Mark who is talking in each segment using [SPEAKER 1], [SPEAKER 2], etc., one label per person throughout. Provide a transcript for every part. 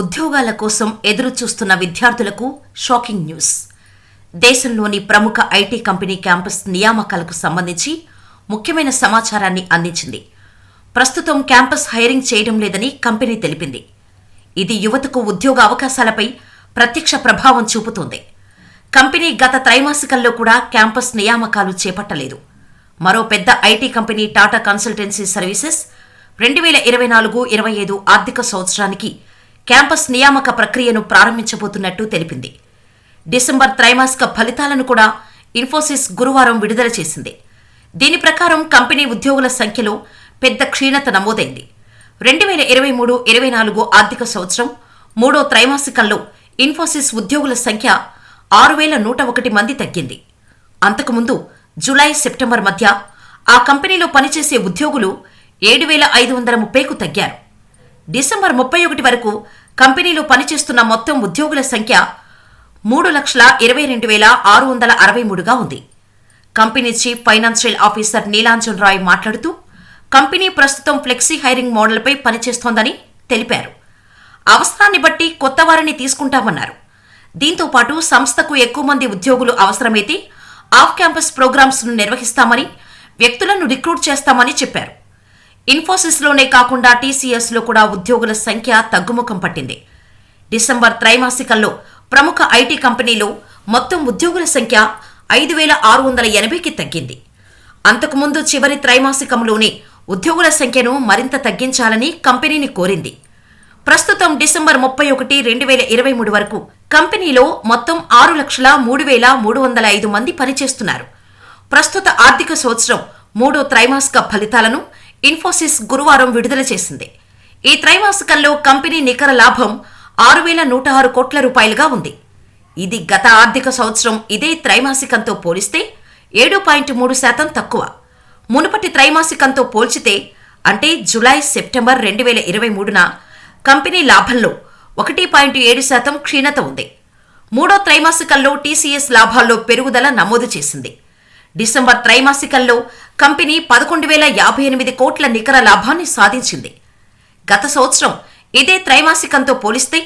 [SPEAKER 1] ఉద్యోగాల కోసం ఎదురుచూస్తున్న విద్యార్థులకు షాకింగ్ న్యూస్. దేశంలోని ప్రముఖ ఐటీ కంపెనీ క్యాంపస్ నియామకాలకు సంబంధించి ముఖ్యమైన సమాచారాన్ని అందించింది. ప్రస్తుతం క్యాంపస్ హైరింగ్ చేయడం లేదని కంపెనీ తెలిపింది. ఇది యువతకు ఉద్యోగ అవకాశాలపై ప్రత్యక్ష ప్రభావం చూపుతోంది. కంపెనీ గత త్రైమాసికంలో కూడా క్యాంపస్ నియామకాలు చేపట్టలేదు. మరో పెద్ద IT company Tata consultancy services రెండు వేల ఇరవై నాలుగు ఇరవై ఐదు ఆర్థిక సంవత్సరానికి క్యాంపస్ నియామక ప్రక్రియను ప్రారంభించబోతున్నట్టు తెలిపింది. డిసెంబర్ త్రైమాసిక ఫలితాలను కూడా ఇన్ఫోసిస్ గురువారం విడుదల చేసింది. దీని ప్రకారం కంపెనీ ఉద్యోగుల సంఖ్యలో పెద్ద క్షీణత నమోదైంది. రెండు వేల ఇరవై మూడు ఇరవై నాలుగు ఆర్థిక సంవత్సరం మూడో త్రైమాసికంలో ఇన్ఫోసిస్ ఉద్యోగుల సంఖ్య ఆరు వేల నూట ఒకటి మంది తగ్గింది. అంతకుముందు జులై సెప్టెంబర్ మధ్య ఆ కంపెనీలో పనిచేసే ఉద్యోగులు ఏడు వేల ఐదు వందల ముప్పైకు తగ్గారు. డిసెంబర్ ముప్పై ఒకటి వరకు కంపెనీలో పనిచేస్తున్న మొత్తం ఉద్యోగుల సంఖ్య మూడు లక్షల ఇరవై రెండు వేల ఆరు వందల అరవై మూడుగా ఉంది. Company chief financial officer Nilanjan Roy మాట్లాడుతూ కంపెనీ ప్రస్తుతం ఫ్లెక్సీ హైరింగ్ మోడల్పై పనిచేస్తోందని తెలిపారు. అవసరాన్ని బట్టి కొత్త వారిని తీసుకుంటామన్నారు. దీంతో పాటు సంస్థకు ఎక్కువ మంది ఉద్యోగులు అవసరమైతే ఆఫ్ క్యాంపస్ ప్రోగ్రామ్స్ను నిర్వహిస్తామని వ్యక్తులను రిక్రూట్ చేస్తామని చెప్పారు. ఇన్ఫోసిస్లోనే కాకుండా టీసీఎస్లో కూడా ఉద్యోగుల సంఖ్య తగ్గుముఖం పట్టింది. డిసెంబర్ త్రైమాసికంలో ప్రముఖ ఐటీ కంపెనీలో మొత్తం ఉద్యోగుల సంఖ్య ఐదు వేల ఆరు వందల ఎనభైకి తగ్గింది. అంతకుముందు చివరి త్రైమాసికంలోనే ఉద్యోగుల సంఖ్యను మరింత తగ్గించాలని కంపెనీని కోరింది. ప్రస్తుతం డిసెంబర్ ముప్పై ఒకటి రెండు వేల ఇరవై మూడు వరకు కంపెనీలో మొత్తం ఆరు లక్షల మూడు వేల మూడు వందల ఐదు మంది పనిచేస్తున్నారు. ప్రస్తుత ఆర్థిక సంవత్సరం మూడో త్రైమాసిక ఫలితాలను ఇన్ఫోసిస్ గురువారం విడుదల చేసింది. ఈ త్రైమాసికంలో కంపెనీ నికర లాభం ఆరు వేల నూట ఆరు కోట్ల రూపాయలుగా ఉంది. ఇది గత ఆర్థిక సంవత్సరం ఇదే త్రైమాసికంతో పోలిస్తే ఏడు పాయింట్ మూడు శాతం తక్కువ. మునుపటి త్రైమాసికంతో పోల్చితే అంటే జులై సెప్టెంబర్ రెండు వేల ఇరవై మూడున కంపెనీ లాభంలో ఒకటి పాయింట్ ఏడు శాతం క్షీణత ఉంది. మూడో త్రైమాసికంలో టీసీఎస్ లాభాల్లో పెరుగుదల నమోదు చేసింది. డిసెంబర్ త్రైమాసికంలో కంపెనీ పదకొండు వేల యాభై ఎనిమిది కోట్ల నికర లాభాన్ని సాధించింది. గత సంవత్సరం ఇదే త్రైమాసికంతో పోలిస్తే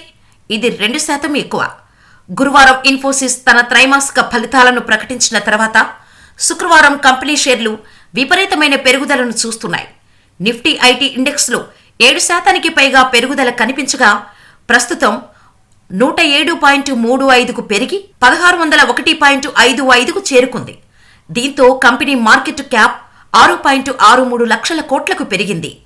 [SPEAKER 1] ఇది రెండు శాతం ఎక్కువ. గురువారం ఇన్ఫోసిస్ తన త్రైమాసిక ఫలితాలను ప్రకటించిన తర్వాత శుక్రవారం కంపెనీ షేర్లు విపరీతమైన పెరుగుదలను చూస్తున్నాయి. నిఫ్టీ ఐటీ ఇండెక్స్లో ఏడు శాతానికి పైగా పెరుగుదల కనిపించగా ప్రస్తుతం నూట ఏడు పాయింట్ మూడు ఐదుకు పెరిగి పదహారు వందల ఒకటి పాయింట్ ఐదు ఐదుకు చేరుకుంది. దీంతో కంపెనీ మార్కెట్ క్యాప్ ఆరు పాయింట్ ఆరు మూడు లక్షల కోట్లకు పెరిగింది.